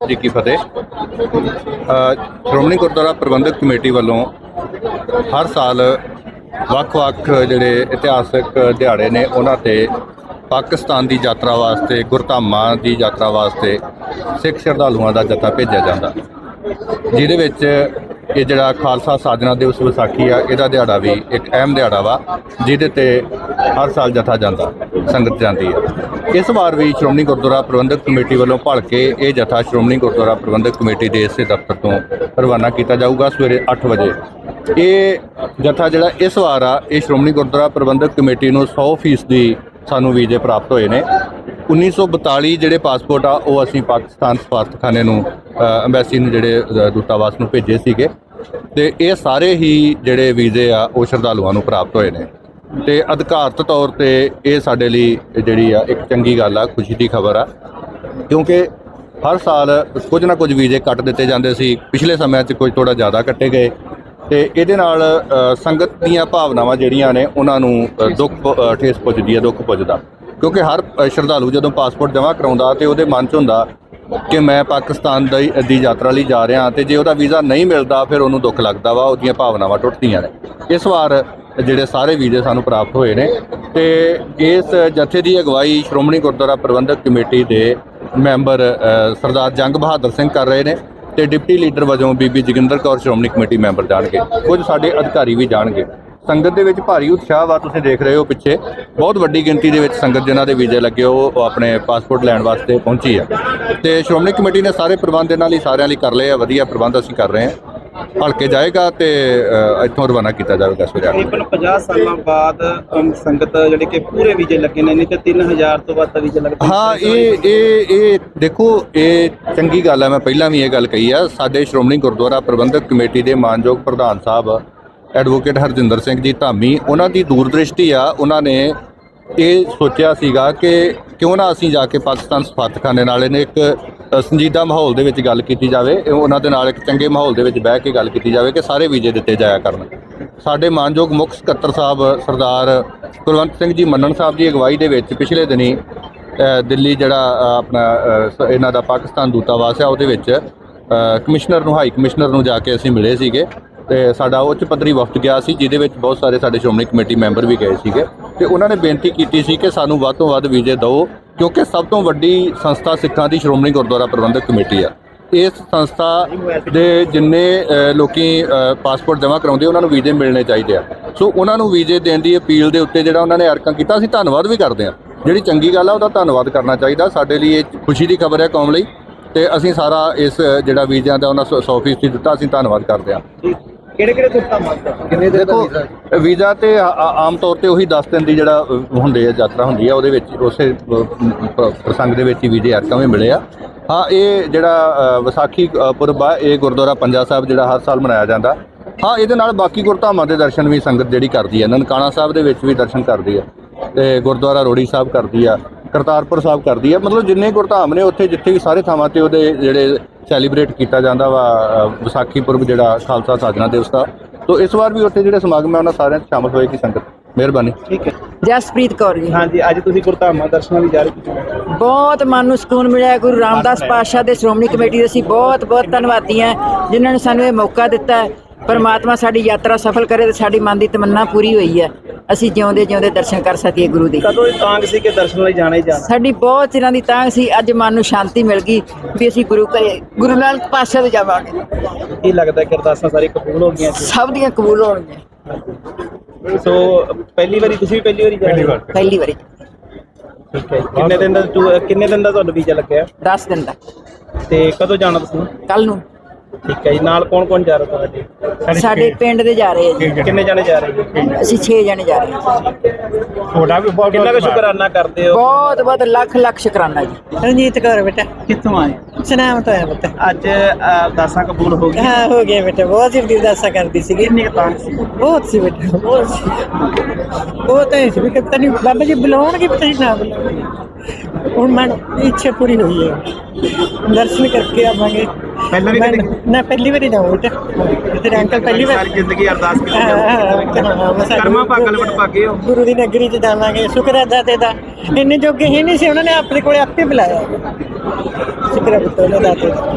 ਜੀ, ਕੀ ਫਤਿਹ। ਸ਼੍ਰੋਮਣੀ ਗੁਰਦੁਆਰਾ ਪ੍ਰਬੰਧਕ ਕਮੇਟੀ ਵੱਲੋਂ ਹਰ ਸਾਲ ਵੱਖ-ਵੱਖ ਜਿਹੜੇ ਇਤਿਹਾਸਕ ਦਿਹਾੜੇ ਨੇ, ਉਹਨਾਂ ਤੇ ਪਾਕਿਸਤਾਨ ਦੀ ਯਾਤਰਾ ਵਾਸਤੇ, ਗੁਰਧਾਮਾਂ ਦੀ ਯਾਤਰਾ ਵਾਸਤੇ ਸਿੱਖ ਸ਼ਰਧਾਲੂਆਂ ਦਾ ਜਥਾ ਭੇਜਿਆ ਜਾਂਦਾ। ਜਿਹਦੇ ਵਿੱਚ ਇਹ ਜਿਹੜਾ ਖਾਲਸਾ ਸਾਜਨਾ ਦਿਵਸ ਵਿਸਾਖੀ ਆ, ਇਹਦਾ ਦਿਹਾੜਾ ਵੀ ਇੱਕ ਅਹਿਮ ਦਿਹਾੜਾ ਵਾ, ਜਿਹਦੇ ਤੇ ਹਰ ਸਾਲ ਜਥਾ ਜਾਂਦਾ, ਸੰਗਤ ਜਾਂਦੀ ਹੈ ਇਸ ਵਾਰ ਵੀ ਸ਼੍ਰੋਮਣੀ ਗੁਰਦੁਆਰਾ ਪ੍ਰਬੰਧਕ ਕਮੇਟੀ ਵੱਲੋਂ ਭਲ ਕੇ ਇਹ ਜਥਾ ਸ਼੍ਰੋਮਣੀ ਗੁਰਦੁਆਰਾ ਪ੍ਰਬੰਧਕ ਕਮੇਟੀ ਦੇ ਇਸੇ ਦਫ਼ਤਰ ਤੋਂ ਰਵਾਨਾ ਕੀਤਾ ਜਾਊਗਾ ਸਵੇਰੇ 8 ਵਜੇ। ਇਹ ਜਥਾ ਜਿਹੜਾ ਇਸ ਵਾਰ ਆ, ਇਹ ਸ਼੍ਰੋਮਣੀ ਗੁਰਦੁਆਰਾ ਪ੍ਰਬੰਧਕ ਕਮੇਟੀ ਨੂੰ 100% ਦੀ ਸਾਨੂੰ ਵੀਜ਼ੇ ਪ੍ਰਾਪਤ ਹੋਏ ਨੇ। 1942 ਜਿਹੜੇ ਪਾਸਪੋਰਟ ਆ, ਉਹ ਅਸੀਂ ਪਾਕਿਸਤਾਨ ਸਫਾਰਤਖਾਨੇ ਨੂੰ ਐਮਬੈਸੀ ਨੂੰ ਜਿਹੜੇ ਦੂਤਾਵਾਸ ਨੂੰ ਭੇਜੇ ਸੀਗੇ। ਤੇ ਇਹ ਸਾਰੇ ਹੀ ਜਿਹੜੇ ਵੀਜ਼ੇ ਆ, ਉਹ ਸ਼ਰਧਾਲੂਆਂ ਨੂੰ ਪ੍ਰਾਪਤ ਹੋਏ ਨੇ। ਤੇ ਅਧਿਕਾਰਤ ਤੌਰ ਤੇ ਇਹ ਸਾਡੇ ਲਈ ਜਿਹੜੀ ਆ, ਇੱਕ ਚੰਗੀ ਗੱਲ ਆ, ਖੁਸ਼ੀ ਦੀ ਖਬਰ ਆ। ਕਿਉਂਕਿ ਹਰ ਸਾਲ ਕੁਝ ਨਾ ਕੁਝ ਵੀਜ਼ੇ ਕੱਟ ਦਿੱਤੇ ਜਾਂਦੇ ਸੀ। ਪਿਛਲੇ ਸਮਿਆਂ 'ਚ ਕੁਝ ਥੋੜਾ ਜ਼ਿਆਦਾ ਕੱਟੇ ਗਏ। ਤੇ ਇਹਦੇ ਨਾਲ ਸੰਗਤ ਦੀਆਂ ਭਾਵਨਾਵਾਂ ਜਿਹੜੀਆਂ ਨੇ, ਉਹਨਾਂ ਨੂੰ ਦੁੱਖ ਠੇਸ ਪੁੱਜਦੀ ਹੈ ਦੁੱਖ ਪੁੱਜਦਾ। ਕਿਉਂਕਿ ਹਰ ਸ਼ਰਧਾਲੂ ਜਦੋਂ ਪਾਸਪੋਰਟ ਜਮ੍ਹਾਂ ਕਰਾਉਂਦਾ ਤੇ ਉਹਦੇ ਮਨ 'ਚ ਹੁੰਦਾ ਕਿ ਮੈਂ ਪਾਕਿਸਤਾਨ ਦੀ ਦੀ ਯਾਤਰਾ ਲਈ ਜਾ ਰਿਹਾ ਤੇ ਜੇ ਉਹਦਾ ਵੀਜ਼ਾ ਨਹੀਂ ਮਿਲਦਾ, ਫਿਰ ਉਹਨੂੰ ਦੁੱਖ ਲੱਗਦਾ ਵਾ, ਉਹਦੀਆਂ ਭਾਵਨਾਵਾਂ ਟੁੱਟਦੀਆਂ ਨੇ। ਇਸ ਵਾਰ ਜਿਹੜੇ ਸਾਰੇ ਵੀਜ਼ੇ ਸਾਨੂੰ ਪ੍ਰਾਪਤ ਹੋਏ ਨੇ ਤੇ ਇਸ ਜਥੇ ਦੀ ਅਗਵਾਈ ਸ਼੍ਰੋਮਣੀ ਗੁਰਦੁਆਰਾ ਪ੍ਰਬੰਧਕ ਕਮੇਟੀ ਦੇ ਮੈਂਬਰ ਸਰਦਾਰ ਜੰਗ ਬਹਾਦਰ ਸਿੰਘ ਕਰ ਰਹੇ ਨੇ ਤੇ ਡਿਪਟੀ ਲੀਡਰ ਵਜੋਂ ਬੀਬੀ ਜੋਗਿੰਦਰ ਕੌਰ ਸ਼੍ਰੋਮਣੀ ਕਮੇਟੀ ਮੈਂਬਰ ਜਾਣਗੇ। ਕੁਝ ਸਾਡੇ ਅਧਿਕਾਰੀ ਵੀ ਜਾਣਗੇ। ਸੰਗਤ ਦੇ ਵਿੱਚ ਭਾਰੀ ਉਤਸ਼ਾਹ ਵਾ ਤੁਸੀਂ ਦੇਖ ਰਹੇ ਹੋ ਪਿੱਛੇ ਬਹੁਤ ਵੱਡੀ ਗਿਣਤੀ ਦੇ ਵਿੱਚ ਸੰਗਤ ਜਿਨ੍ਹਾਂ ਦੇ ਵੀਜ਼ੇ ਲੱਗੇ ਉਹ ਆਪਣੇ ਪਾਸਪੋਰਟ ਲੈਣ ਵਾਸਤੇ ਪਹੁੰਚੀ ਆ ਤੇ ਸ਼੍ਰੋਮਣੀ ਕਮੇਟੀ ਨੇ ਸਾਰੇ ਪ੍ਰਬੰਧ ਇਹਨਾਂ ਲਈ ਸਾਰਿਆਂ ਲਈ ਕਰ ਲਏ ਆ ਵਧੀਆ ਪ੍ਰਬੰਧ ਅਸੀਂ ਕਰ ਰਹੇ ਹਾਂ ਹਲਕੇ ਜਾਏਗਾ ਤੇ ਇੱਥੋਂ ਰਵਾਨਾ ਕੀਤਾ ਜਾਵੇਗਾ ਸਵੇਰੇ। ਤਕਰੀਬਨ 50 ਸਾਲਾਂ ਬਾਅਦ ਸੰਗਤ ਜਿਹੜੇ ਕਿ ਪੂਰੇ ਵੀਜ਼ੇ ਲੱਗੇ ਨੇ ਨਹੀਂ ਤੇ 3000 ਤੋਂ ਵੱਧ ਵੀਜ਼ੇ ਲੱਗਦੇ। ਹਾਂ ਇਹ ਇਹ ਇਹ ਦੇਖੋ ਇਹ ਚੰਗੀ ਗੱਲ ਹੈ ਮੈਂ ਪਹਿਲਾਂ ਵੀ ਇਹ ਗੱਲ ਕਹੀ ਆ ਸਾਡੇ ਸ਼੍ਰੋਮਣੀ ਗੁਰਦੁਆਰਾ ਪ੍ਰਬੰਧਕ ਕਮੇਟੀ ਦੇ ਮਾਨਯੋਗ ਪ੍ਰਧਾਨ ਸਾਹਿਬ ਐਡਵੋਕੇਟ ਹਰਜਿੰਦਰ ਸਿੰਘ ਜੀ ਧਾਮੀ, ਉਹਨਾਂ ਦੀ ਦੂਰਦ੍ਰਿਸ਼ਟੀ ਆ, ਉਹਨਾਂ ਨੇ ਇਹ ਸੋਚਿਆ ਸੀਗਾ ਕਿ ਕਿਉਂ ਨਾ ਅਸੀਂ ਜਾ ਕੇ ਪਾਕਿਸਤਾਨ ਸਫਾਰਤਖਾਨੇ ਨਾਲ ਇਹਨੇ ਇੱਕ ਸੰਜੀਦਾ ਮਾਹੌਲ ਦੇ ਵਿੱਚ ਗੱਲ ਕੀਤੀ ਜਾਵੇ, ਇਹ ਉਹਨਾਂ ਦੇ ਨਾਲ ਇੱਕ ਚੰਗੇ ਮਾਹੌਲ ਦੇ ਵਿੱਚ ਬਹਿ ਕੇ ਗੱਲ ਕੀਤੀ ਜਾਵੇ ਕਿ ਸਾਰੇ ਵੀਜ਼ੇ ਦਿੱਤੇ ਜਾਇਆ ਕਰਨ। ਸਾਡੇ ਮਾਨਯੋਗ ਮੁੱਖ ਸਕੱਤਰ ਸਾਹਿਬ ਸਰਦਾਰ ਕੁਲਵੰਤ ਸਿੰਘ ਜੀ ਮੰਨਣ ਸਾਹਿਬ ਦੀ ਅਗਵਾਈ ਦੇ ਵਿੱਚ ਪਿਛਲੇ ਦਿਨੀ ਦਿੱਲੀ ਜਿਹੜਾ ਆਪਣਾ ਇਹਨਾਂ ਦਾ ਪਾਕਿਸਤਾਨ ਦੂਤਾਵਾਸ ਹੈ ਉਹਦੇ ਵਿੱਚ ਕਮਿਸ਼ਨਰ ਨੂੰ, ਹਾਈ ਕਮਿਸ਼ਨਰ ਨੂੰ ਜਾ ਕੇ ਅਸੀਂ ਮਿਲੇ ਸੀਗੇ। ਤੇ ਸਾਡਾ ਉੱਚ ਪੱਧਰੀ ਵਫਦ ਗਿਆ ਸੀ ਜਿਹਦੇ ਵਿੱਚ ਬਹੁਤ ਸਾਰੇ ਸਾਡੇ ਸ਼੍ਰੋਮਣੀ ਕਮੇਟੀ ਮੈਂਬਰ ਵੀ ਗਏ ਸੀਗੇ। ਤੇ ਉਹਨਾਂ ਨੇ ਬੇਨਤੀ ਕੀਤੀ ਸੀ ਕਿ ਸਾਨੂੰ ਵੱਧ ਤੋਂ ਵੱਧ ਵੀਜ਼ੇ ਦਿਓ ਕਿਉਂਕਿ ਸਭ ਤੋਂ ਵੱਡੀ ਸੰਸਥਾ ਸਿੱਖਾਂ ਦੀ ਸ਼੍ਰੋਮਣੀ ਗੁਰਦੁਆਰਾ ਪ੍ਰਬੰਧਕ ਕਮੇਟੀ ਆ। ਇਸ ਸੰਸਥਾ ਦੇ ਜਿੰਨੇ ਅ, ਲੋਕੀ ਪਾਸਪੋਰਟ ਜਮ੍ਹਾਂ ਕਰਾਉਂਦੇ ਉਹਨਾਂ ਨੂੰ ਵੀਜ਼ੇ ਮਿਲਣੇ ਚਾਹੀਦੇ ਆ। ਸੋ ਉਹਨਾਂ ਨੂੰ ਵੀਜ਼ੇ ਦੇਣ ਦੀ ਅਪੀਲ ਦੇ ਉੱਤੇ ਜਿਹੜਾ ਉਹਨਾਂ ਨੇ ਅਰਕਾਂ ਕੀਤਾ ਅਸੀਂ ਧੰਨਵਾਦ ਵੀ ਕਰਦੇ ਆ। ਜਿਹੜੀ ਚੰਗੀ ਗੱਲ ਆ ਉਹਦਾ ਧੰਨਵਾਦ ਕਰਨਾ ਚਾਹੀਦਾ। ਸਾਡੇ ਲਈ ਇਹ ਖੁਸ਼ੀ ਦੀ ਖਬਰ ਹੈ ਕੌਮ ਲਈ। ਤੇ ਅਸੀਂ ਸਾਰਾ ਇਸ ਜਿਹੜਾ ਵੀਜ਼ਿਆਂ ਦਾ ਉਹਨਾਂ 100% ਦਿੱਤਾ ਅਸੀਂ ਧੰਨਵਾਦ ਕਰਦੇ ਆ। ਕਿਹੜੇ ਕਿਹੜੇ ਤੁਰਤਾ ਮੰਗਦਾ ਕਿੰਨੇ ਦੇਖੋ ਵੀਜ਼ਾ? ਤੇ ਆ- ਆ- ਆਮ ਤੌਰ ਤੇ ਉਹੀ 10 ਦਿਨ ਦੀ ਜਿਹੜਾ ਅ, ਹੁੰਦੇ ਆ ਯਾਤਰਾ ਹੁੰਦੀ ਆ ਉਹਦੇ ਵਿੱਚ ਉਸੇ ਅ, ਪ੍ਰਸੰਗ ਦੇ ਵਿੱਚ ਹੀ ਵੀਜ਼ੇ ਅਰਕਾਂ ਵੀ ਮਿਲੇ ਆ। ਹਾਂ ਇਹ ਜਿਹੜਾ ਅ, ਵਿਸਾਖੀ ਅ, ਪੁਰਬ ਆ ਇਹ ਗੁਰਦੁਆਰਾ ਪੰਜਾ ਸਾਹਿਬ ਜਿਹੜਾ ਹਰ ਸਾਲ ਮਨਾਇਆ ਜਾਂਦਾ। ਹਾਂ ਇਹਦੇ ਨਾਲ ਬਾਕੀ ਗੁਰਧਾਮਾਂ ਦੇ ਦਰਸ਼ਨ ਵੀ ਸੰਗਤ ਜਿਹੜੀ ਕਰਦੀ ਹੈ ਨਨਕਾਣਾ ਸਾਹਿਬ ਦੇ ਵਿੱਚ ਵੀ ਦਰਸ਼ਨ ਕਰਦੀ ਹੈ ਤੇ ਗੁਰਦੁਆਰਾ ਰੋੜੀ ਸਾਹਿਬ ਕਰਦੀ ਆ। ਕਰਤਾਰਪੁਰ ਸਾਹਿਬ ਕਰਦੀ ਆ। ਮਤਲਬ ਜਿੰਨੇ ਗੁਰਧਾਮ ਨੇ ਉੱਥੇ ਜਿੱਥੇ ਵੀ ਸਾਰੇ ਥਾਵਾਂ ਤੇ ਉਹਦੇ ਜਿਹੜੇ ਸੈਲੀਬ੍ਰੇਟ ਕੀਤਾ ਜਾਂਦਾ ਵਾ ਵਿਸਾਖੀ ਪੁਰਬ ਜਿਹੜਾ ਖਾਲਸਾ ਸਾਜਣਾ ਦਿਵਸ ਦਾ। ਤੋਂ ਇਸ ਵਾਰ ਵੀ ਉੱਥੇ ਜਿਹੜੇ ਸਮਾਗਮ ਹੈ ਉਹਨਾਂ ਸਾਰਿਆਂ 'ਚ ਸ਼ਾਮਲ ਹੋਏਗੀ ਸੰਗਤ? ਮਿਹਰਬਾਨੀ। ਠੀਕ ਹੈ। ਜਸਪ੍ਰੀਤ ਕੌਰ ਜੀ। ਹਾਂਜੀ ਅੱਜ ਤੁਸੀਂ ਗੁਰਧਾਮਾਂ ਦਰਸ਼ਨਾਂ ਲਈ ਜਾ ਰਹੇ ਹੋ। ਬਹੁਤ ਮਨ ਨੂੰ ਸਕੂਨ ਮਿਲਿਆ ਗੁਰੂ ਰਾਮਦਾਸ ਪਾਤਸ਼ਾਹ ਦੇ ਸ਼੍ਰੋਮਣੀ ਕਮੇਟੀ ਦੇ ਅਸੀਂ ਬਹੁਤ ਬਹੁਤ ਧੰਨਵਾਦੀ ਹਾਂ ਜਿਨ੍ਹਾਂ ਨੇ ਸਾਨੂੰ ਇਹ ਮੌਕਾ ਦਿੱਤਾ ਹੈ। ਪਰਮਾਤਮਾ ਸਾਡੀ ਯਾਤਰਾ ਸਫਲ ਕਰੇ ਤੇ ਸਾਡੀ ਮਨ ਦੀ ਤਮੰਨਾ ਪੂਰੀ ਹੋਈ ਹੈ। ਅਸੀਂ ਜਿਉਂਦੇ ਜਿਉਂਦੇ ਦਰਸ਼ਨ ਕਰ ਸਕੀਏ ਗੁਰੂ ਦੇ। ਕਦੋਂ ਇਹ ਤਾਂਗ ਸੀ ਕਿ ਦਰਸ਼ਨ ਲਈ ਜਾਣਾ ਹੀ ਜਾਣਾ? ਸਾਡੀ ਬਹੁਤ ਚਿਰਾਂ ਦੀ ਤਾਂਘ ਸੀ ਅੱਜ ਮਨ ਨੂੰ ਸ਼ਾਂਤੀ ਮਿਲ ਗਈ ਵੀ ਅਸੀਂ ਗੁਰੂ ਘਰੇ ਗੁਰੂ ਨਾਨਕ ਪਾਤਸ਼ਾਹ ਦੇ ਜਾਵਾਂਗੇ। ਕੀ ਲੱਗਦਾ ਕਿ ਅਰਦਾਸਾਂ ਸਾਰੀ ਕਬੂਲ ਹੋ ਗਈਆਂ ਸੀ? ਸਭ ਦੀਆਂ ਕਬੂਲ ਹੋਣਗੀਆਂ। ਸੋ ਪਹਿਲੀ ਵਾਰੀ ਤੁਸੀਂ ਵੀ ਪਹਿਲੀ ਵਾਰੀ ਜਾ ਰਹੇ ਹੋ? ਪਹਿਲੀ ਵਾਰੀ। ਠੀਕ ਹੈ ਕਿੰਨੇ ਦਿਨ ਦਾ ਕਿੰਨੇ ਦਿਨ ਦਾ ਤੁਹਾਡਾ ਵੀਜ਼ਾ ਲੱਗਿਆ? 10 ਦਿਨ ਦਾ। ਤੇ ਕਦੋਂ ਜਾਣਾ ਤੁਸੀਂ? ਕੱਲ ਨੂੰ। ਠੀਕ ਹੈ ਜੀ। ਨਾਲ ਕੌਣ ਕੌਣ ਜਾ ਰਿਹਾ ਤੁਹਾਡੇ? ਸਾਡੇ ਪਿੰਡ ਦੇ ਜਾ ਰਹੇ ਆ ਜੀ। ਕਿੰਨੇ ਜਾਣੇ ਜਾ ਰਹੇ ਅਸੀਂ 6 ਜਣੇ ਜਾ ਰਹੇ ਹਾਂ। ਤੁਹਾਡਾ ਵੀ ਬਹੁਤ ਕਿੰਨਾ ਕੁ ਸ਼ੁਕਰਾਨਾ ਕਰਦੇ ਹੋ? ਬਹੁਤ ਬਹੁਤ ਲੱਖ ਲੱਖ ਸ਼ੁਕਰਾਨਾ ਜੀ। ਰਣਜੀਤ ਕੌਰ ਬੇਟਾ। ਕਿੱਥੋਂ ਆਏ? ਸਨਾਮ ਤੋਂ ਆਇਆ ਪੁੱਤ ਅੱਜ ਅਰਦਾਸਾਂ ਕਬੂਲ ਹੋ ਗਈਆਂ? ਹਾਂ ਹੋ ਗਿਆ ਬੇਟਾ। ਬਹੁਤ ਹੀ ਅਰਦਾਸਾਂ ਕਰਦੀ ਸੀਗੀ। ਕਿੰਨੀ ਤਾਂਗ ਸੀ? ਬਹੁਤ ਸੀ ਬੇਟਾ ਬਹੁਤ ਸੀ। ਉਹ ਤਾਂ ਸੀ ਵੀ ਕਿਤੇ ਨਹੀਂ ਬਾਬਾ ਜੀ ਬੁਲਾਉਣਗੇ ਪਤਾ ਨਹੀਂ ਨਾ ਬੁਲਾਉਣਗੇ। ਹੁਣ ਮਨ ਇੱਛਾ ਪੂਰੀ ਹੋਈ ਹੈ। ਦਰਸ਼ਨ ਕਰਕੇ ਆਵਾਂਗੇ। ਪਹਿਲਾਂ ਵੀ ਕਦੇ ਨਾ ਪਹਿਲੀ ਵਾਰੀ ਜਾਉਂ ਤੇ ਤੇਰੇ ਅੰਕਲ ਪਹਿਲੀ ਵਾਰ। ਸਾਰੀ ਜ਼ਿੰਦਗੀ ਅਰਦਾਸ ਕੀਤੀ ਹਾਂ, ਜਾਊਗੀ। ਹਾਂ, ਹਾਂ, ਬਸ ਸਾਡੇ ਕਰਮਾਂ ਭਾਗਾਂ ਲਪਟ ਪਾ ਕੇ ਹੋ। ਗੁਰੂ ਦੀ ਨਗਰੀ ਚ ਜਾਵਾਂਗੇ ਸ਼ੁਕਰ ਹੈ ਦਾਤੇ ਦਾ। ਇੰਨੇ ਜੋਗੇ ਹੀ ਨਹੀਂ ਸੀ ਉਹਨਾਂ ਨੇ ਆਪਣੇ ਕੋਲੇ ਆਪੇ ਬੁਲਾਇਆ। ਸ਼ੁਕਰ ਹੈ ਪੁੱਤ ਉਹਨੇ ਦਾਤੇ ਦਾ।